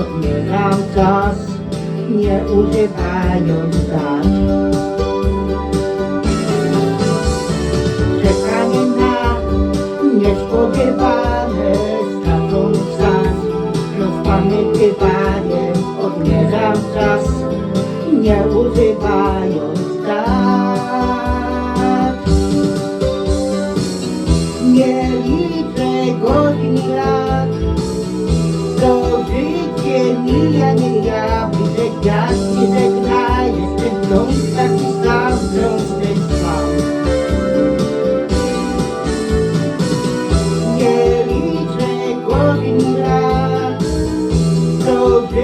odmierzam czas, nie używając dat. Czekanie na niespodziewane stracą czas, rozpamiętywaniem odmierzam czas, nie używając dat.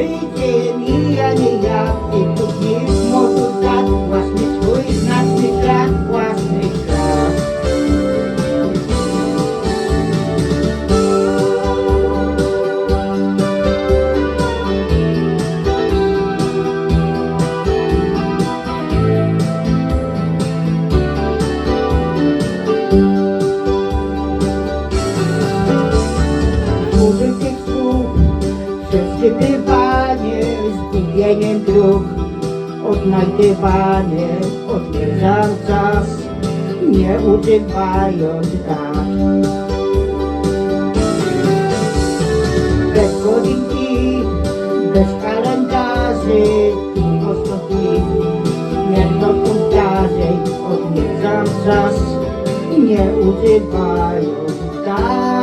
To życie mija, nie ja, tylko dni w mocy dat, własny swój znaczny szlak, własny szlak. Służy tych słów Przeczytywanie Zgubieniem dróg Odnajdywanie Odmierzam czas Nie używając dat Bez godzinki Bez kalendarzy I ostatnich Śmiertelną zdarzeń Odmierzam czas Nie używając dat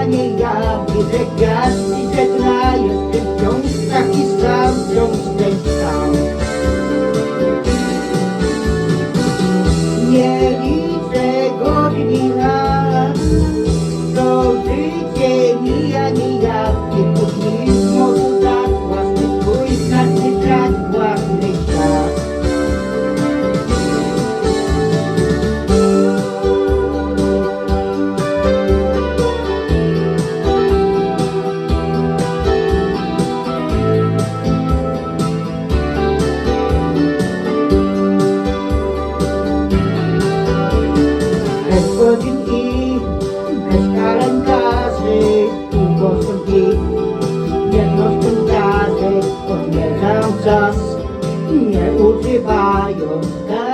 stanie jawny, że gwiazdy, że kraje, w tych wiązkach i sam wiązkę sam. Nie liczę godzin lat, to życie mija niejawnie pod nim. czas, nie ukrywając tak.